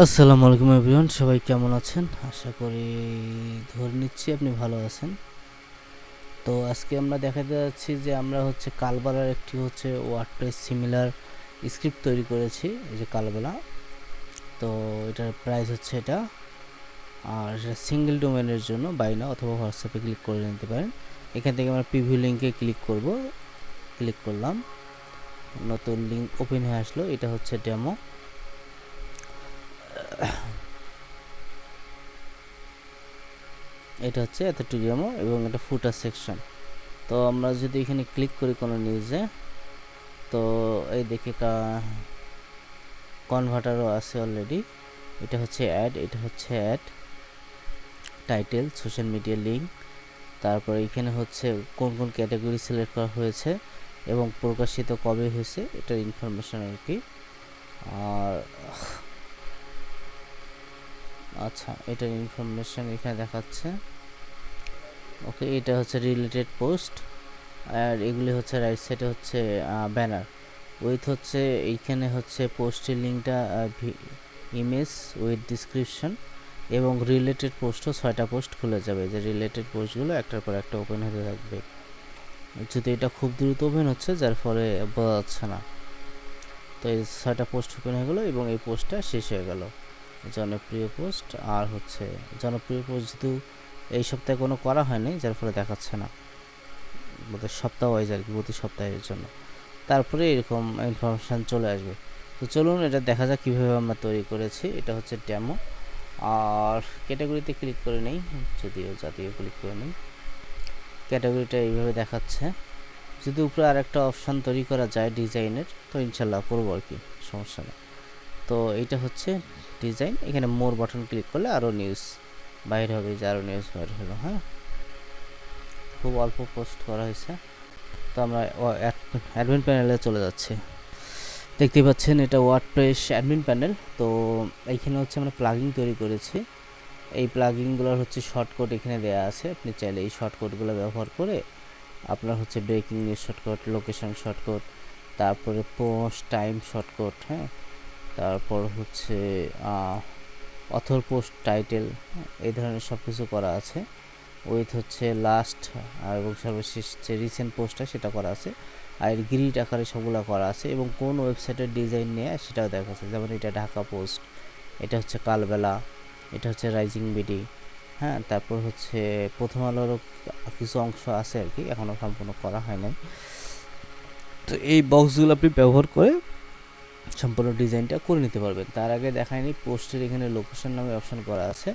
আসসালামু আলাইকুম এভরিওয়ান, সবাই কেমন আছেন? আশা করি ধরে নিচ্ছি আপনি ভালো আছেন। তো আজকে আমরা দেখাতে যাচ্ছি যে আমরা হচ্ছে কালবালার একটি হচ্ছে ওয়ার্ডপ্রেস সিমিলার স্ক্রিপ্ট তৈরি করেছি, এই যে কালবালা। তো এটার প্রাইস হচ্ছে এটা, আর সিঙ্গেল ডোমেনের জন্য বাইনা অথবা হোয়াটসঅ্যাপে ক্লিক করে নিতে পারেন। এখান থেকে আমরা প্রিভিউ লিঙ্কে ক্লিক করব ক্লিক করলাম। নতুন লিঙ্ক ওপেন হয়ে আসলো, এটা হচ্ছে ডেমো এটা হচ্ছে এতটুরিয়ামও এবং এটা ফুটার সেকশন তো আমরা যদি এখানে ক্লিক করি কোনো নিউজে তো এই দেখে কনভার্টারও আছে অলরেডি এটা হচ্ছে অ্যাড এটা হচ্ছে ad title social media link তারপর এখানে হচ্ছে কোন কোন ক্যাটাগরি সিলেক্ট করা হয়েছে এবং প্রকাশিত কবে হয়েছে, এটার ইনফরমেশন আর কি। আর আচ্ছা এটার ইনফরমেশন এখানে দেখাচ্ছে। ওকে এটা হচ্ছে রিলেটেড পোস্ট আর এগুলি হচ্ছে রাইট সাইডে হচ্ছে ব্যানার উইথ হচ্ছে, এইখানে হচ্ছে পোস্টের লিঙ্কটা ইমেজ উইথ ডিসক্রিপশন এবং রিলেটেড পোস্টও ছয়টা পোস্ট খুলে যাবে। যে রিলেটেড পোস্টগুলো একটার পর একটা ওপেন হতে থাকবে। যদি এটা খুব দ্রুত ওপেন হচ্ছে, যার ফলে বোঝা যাচ্ছে না। তো এই ছয়টা পোস্ট ওপেন হয়ে গেলো এবং এই পোস্টটা শেষ হয়ে গেল। জনপ্রিয় পোস্ট আর হচ্ছে জনপ্রিয় পোস্ট যেহেতু এই সপ্তাহে কোনো করা হয়নি, যার ফলে দেখাচ্ছে না। বোধহয় সপ্তাহ ওয়াইজ আর কি, প্রতি সপ্তাহের জন্য। তারপরে এরকম ইনফরমেশান চলে আসবে। তো চলুন এটা দেখা যাক কীভাবে আমরা তৈরি করেছি। এটা হচ্ছে ড্যামো আর ক্যাটাগরিতে ক্লিক করে নেই, যদিও জাতীয় ক্লিক করে নেই। ক্যাটাগরিটা এইভাবে দেখাচ্ছে। যদি উপরে আর একটা অপশান তৈরি করা যায় ডিজাইনের তো ইনশাল্লাহ করব আর কি, সমস্যা নেই। তো এইটা হচ্ছে ডিজাইন। এখানে মোর বাটন ক্লিক করলে আরও নিউজ বাইর হবে, যে আরও নিউজ বাইর হলো হ্যাঁ? খুব অল্প পোস্ট করা হয়েছে। তো আমরা অ্যাডমিন প্যানেলে চলে যাচ্ছি। দেখতে পাচ্ছেন এটা ওয়ার্ডপ্রেস অ্যাডমিন প্যানেল তো এইখানে হচ্ছে আমরা প্লাগিং তৈরি করেছি। এই প্লাগিংগুলোর হচ্ছে শর্টকাট এখানে দেওয়া আছে। আপনি চাইলে এই শর্টকাটগুলো ব্যবহার করে আপনার হচ্ছে breaking news shortcut location shortcut তারপরে পোস্ট টাইম শর্টকাট হ্যাঁ? তারপর হচ্ছে অথর পোস্ট টাইটেল এই ধরনের সব কিছু করা আছে। উইথ হচ্ছে লাস্ট এবং সর্বশেষ যে রিসেন্ট পোস্টটা সেটা করা আছে। আর গ্রিড আকারে সবগুলো করা আছে এবং কোন ওয়েবসাইটের ডিজাইন নিয়ে সেটাও দেখা আছে। যেমন এটা ঢাকা পোস্ট এটা হচ্ছে কালবেলা, এটা হচ্ছে রাইজিং বিডি হ্যাঁ? তারপর হচ্ছে প্রথম আলোরও কিছু অংশ আছে আর কি এখনও সম্পূর্ণ করা হয় নাই। তো এই বক্সগুলো আপনি ব্যবহার করে সম্পূর্ণ ডিজাইনটা করে নিতে পারবেন। তার আগে দেখায়নি, পোস্টের এখানে লোকেশন নামে অপশন করা আছে।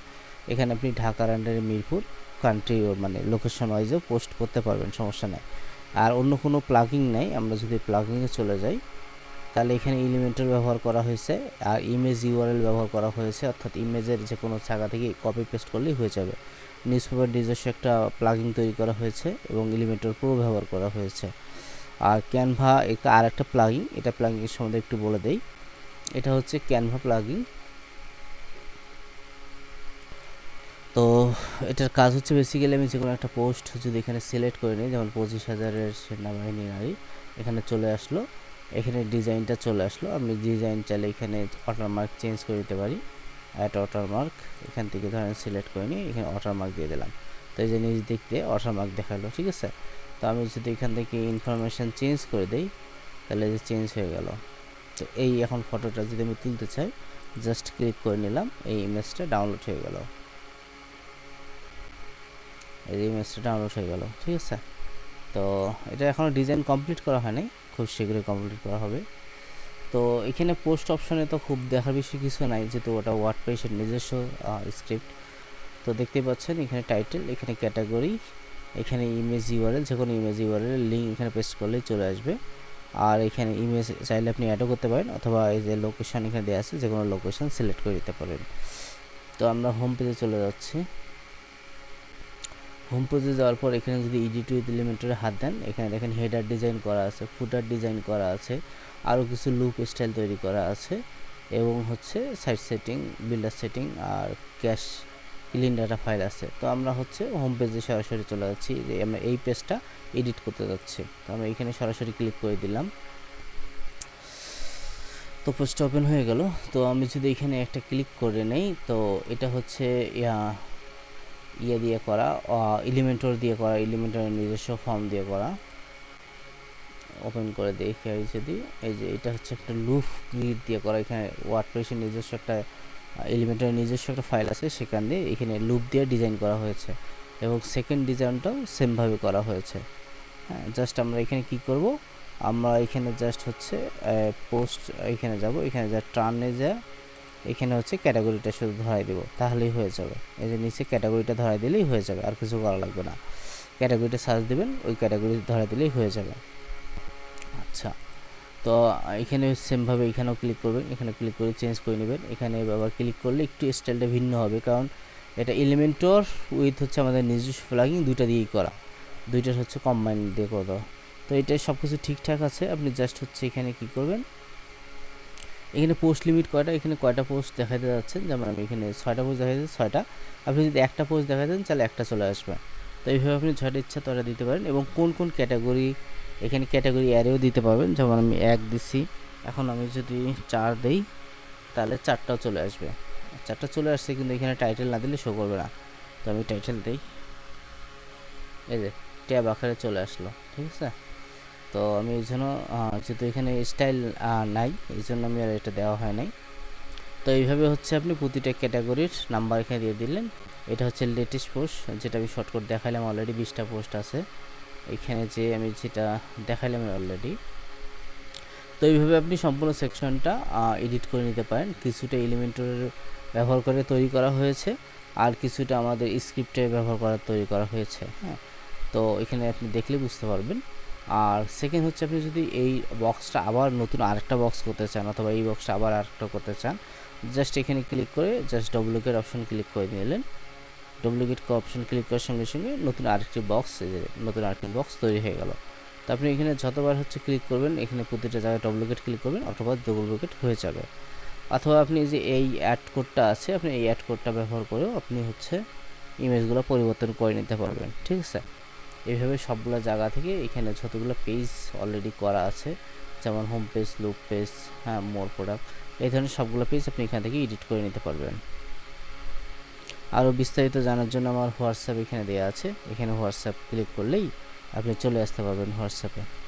এখানে আপনি ঢাকার আন্ডারে মিরপুর কান্ট্রি মানে লোকেশন ওয়াইজও পোস্ট করতে পারবেন, সমস্যা নেই। আর অন্য কোনো প্লাগিং নেই, আমরা যদি প্লাগিংয়ে চলে যাই, তাহলে এখানে এলিমেন্টার ব্যবহার করা হয়েছে আর ইমেজ ইউআরএল ব্যবহার করা হয়েছে, অর্থাৎ ইমেজের যে কোনো জায়গা থেকে কপি পেস্ট করলেই হয়ে যাবে। নিউজ পেপার নিজস্ব একটা প্লাগিং তৈরি করা হয়েছে এবং এলিমেন্টার প্রো ব্যবহার করা হয়েছে। আর ক্যানভা আর একটা প্লাগিং এটা প্লাগিংয়ের সম্বন্ধে একটু বলে দেই। এটা হচ্ছে ক্যানভা প্লাগিং তো এটার কাজ হচ্ছে বেসিক্যালি আমি যে কোনো একটা পোস্ট যদি এখানে সিলেক্ট করে নিই, যেমন পঁচিশ হাজারের সেনাবাহিনী নারী এখানে চলে আসলো। এখানে ডিজাইনটা চলে আসলো। আমি ডিজাইন চাইলে এখানে ওয়াটারমার্ক চেঞ্জ করে দিতে পারি। অ্যাট ওয়াটারমার্ক এখান থেকে ধরেন সিলেক্ট করে নিই এখানে ওয়াটারমার্ক দিয়ে দিলাম। তো এই যে নিজ দিক দিয়ে ওয়াটারমার্ক দেখাল, ঠিক আছে? তো আমি যদি এখান থেকে ইনফরমেশান চেঞ্জ করে দিই, তাহলে যে চেঞ্জ হয়ে গেল। তো এই এখন ফটোটা যদি আমি তুলতে চাই জাস্ট ক্লিক করে নিলাম, এই ইমেজটা ডাউনলোড হয়ে গেল। এই ইমেজটা ডাউনলোড হয়ে গেল, ঠিক আছে? তো এটা এখনও ডিজাইন কমপ্লিট করা হয়নি, খুব শীঘ্রই কমপ্লিট করা হবে। তো এখানে পোস্ট অপশনে তো খুব দেখার বেশি কিছু নাই, যেহেতু ওটা ওয়ার্ড পেজের নিজস্ব স্ক্রিপ্ট তো দেখতে পাচ্ছেন এখানে টাইটেল এখানে ক্যাটাগরি এখানে ইমেজ ইউআরএল যে কোনো ইমেজ ইউআরএল লিঙ্ক এখানে পেস্ট করলেই চলে আসবে। আর এখানে ইমেজ চাইলে আপনি অ্যাডও করতে পারেন, অথবা এই যে লোকেশন এখানে দেওয়া আছে যে কোনো লোকেশন সিলেক্ট করে দিতে পারেন। তো আমরা হোম পেজে চলে যাচ্ছি। হোম পেজে যাওয়ার পর এখানে যদি ইডিট উইথ এলিমেন্টারে হাত দেন, এখানে দেখেন হেডার ডিজাইন করা আছে ফুটার ডিজাইন করা আছে, আরও কিছু লুক স্টাইল তৈরি করা আছে, এবং হচ্ছে সাইট সেটিং বিল্ডার সেটিং আর ক্যাশ ক্লিন ডাটা ফাইল আছে। তো আমরা হচ্ছে হোম পেজে সরাসরি চলে যাচ্ছি। যে আমরা এই পেজটা এডিট করতে যাচ্ছি। তো আমরা এখানে সরাসরি ক্লিক করে দিলাম। তো পোস্ট ওপেন হয়ে গেল। তো আমি যদি এখানে একটা ক্লিক করে নেই, তো এটা হচ্ছে, ইয়া দিয়ে করা এলিমেন্টর দিয়ে করা এলিমেন্টরের নিজস্ব ফর্ম দিয়ে করা। ওপেন করে দেখি যদি। এই যে এটা হচ্ছে একটা লুফ গ্রিড দিয়ে করা। এখানে ওয়ার্ডপ্রেসের নিজস্ব একটা এলিমেন্টের নিজস্ব একটা ফাইল আছে, সেখান দিয়ে এখানে লুপ দিয়ে ডিজাইন করা হয়েছে এবং সেকেন্ড ডিজাইনটাও সেমভাবে করা হয়েছে। হ্যাঁ জাস্ট আমরা এখানে কি করব? আমরা এখানে জাস্ট হচ্ছে পোস্ট এখানে যাব, এখানে যা টার্নে যা, এখানে হচ্ছে ক্যাটাগরিটা শুধু ধরাই দেবো, তাহলেই হয়ে যাবে। এই যে নিচে ক্যাটাগরিটা ধরাই দিলেই হয়ে যাবে, আর কিছু করা লাগবে না। ক্যাটাগরিটা সার্চ দেবেন, ওই ক্যাটাগরি ধরাই দিলেই হয়ে যাবে। আচ্ছা। তো এখানে সেমভাবে এখানেও ক্লিক করবেন, এখানে ক্লিক করে চেঞ্জ করে নেবেন। এখানে আবার ক্লিক করলে একটু স্টাইলটা ভিন্ন হবে, কারণ এটা এলিমেন্টর উইথ হচ্ছে আমাদের নিজস্ব ফ্ল্যাগিং দুইটা দিয়েই করা। দুইটা হচ্ছে কম্বাইন দিয়ে করা। তো এটা সব কিছু ঠিকঠাক আছে, আপনি জাস্ট হচ্ছে এখানে কি করবেন? এখানে পোস্ট লিমিট কয়টা? এখানে কয়টা পোস্ট দেখাতে যাচ্ছেন? যেমন আমি এখানে ছয়টা পোস্ট দেখা যাচ্ছে, ছয়টা। আপনি যদি একটা পোস্ট দেখা দেন তাহলে একটা চলে আসবে। তো এইভাবে আপনি ছয়টা ইচ্ছা তয়টা দিতে পারেন। এবং কোন কোন ক্যাটাগরি এখানে ক্যাটাগরি অ্যারেও দিতে পারবেন। যেমন আমি এক দিছি, এখন আমি যদি চার দেই, তাহলে চারটাও চলে আসবে। চারটা চলে আসছে কিন্তু এখানে টাইটেল না দিলে শো করবে না। তো আমি টাইটেল দিই। এই যে, ট্যাব আকারে চলে আসলো, ঠিক আছে? তো আমি এই জন্য যেহেতু এখানে স্টাইল নাই, এই জন্য আমি আর এটা দেওয়া হয় নাই। তো এইভাবে হচ্ছে আপনি প্রতিটা ক্যাটাগরির নাম্বার এখানে দিয়ে দিলেন। এটা হচ্ছে লেটেস্ট পোস্ট যেটা আমি শর্টকাট দেখালাম অলরেডি বিশটা পোস্ট আছে। এখানে যে আমি যেটা দেখালাম অলরেডি তো এইভাবে আপনি সম্পূর্ণ সেকশনটা এডিট করে নিতে পারেন। কিছুটা এলিমেন্টের ব্যবহার করে তৈরি করা হয়েছে, আর কিছুটা আমাদের স্ক্রিপ্টে ব্যবহার করা, তৈরি করা হয়েছে হ্যাঁ। তো এখানে আপনি দেখলে বুঝতে পারবেন। আর সেকেন্ড হচ্ছে আপনি যদি এই বক্সটা আবার নতুন আরেকটা বক্স করতে চান, অথবা এই বক্সটা আবার আরেকটা করতে চান জাস্ট এখানে ক্লিক করে জাস্ট ডব্লিউকের অপশন ক্লিক করে নিলেন। ডুপ্লিকেট কো অপশন ক্লিক করার সঙ্গে সঙ্গে নতুন আরেকটি বক্স নতুন আরেকটি বক্স তৈরি হয়ে গেল। তো আপনি এখানে যতবার হচ্ছে ক্লিক করবেন, এখানে প্রতিটা জায়গায় ডুপ্লিকেট ক্লিক করবেন অথবা ডুপ্লিকেট হয়ে যাবে। অথবা আপনি যে এই অ্যাড কোডটা আছে, আপনি এই অ্যাড কোডটা ব্যবহার করেও আপনি হচ্ছে ইমেজগুলো পরিবর্তন করে নিতে পারবেন, ঠিক আছে? এইভাবে সবগুলো জায়গা থেকে এখানে যতগুলো পেজ অলরেডি করা আছে, যেমন হোম পেজ লুক পেজ হ্যাঁ মোর প্রোডাক্ট এই ধরনের সবগুলো পেজ আপনি এখান থেকে এডিট করে নিতে পারবেন। আরও বিস্তারিত জানার জন্য আমার হোয়াটসঅ্যাপ এখানে দেওয়া আছে। এখানে হোয়াটসঅ্যাপ ক্লিক করলেই আপনি চলে আসতে পারবেন হোয়াটসঅ্যাপে।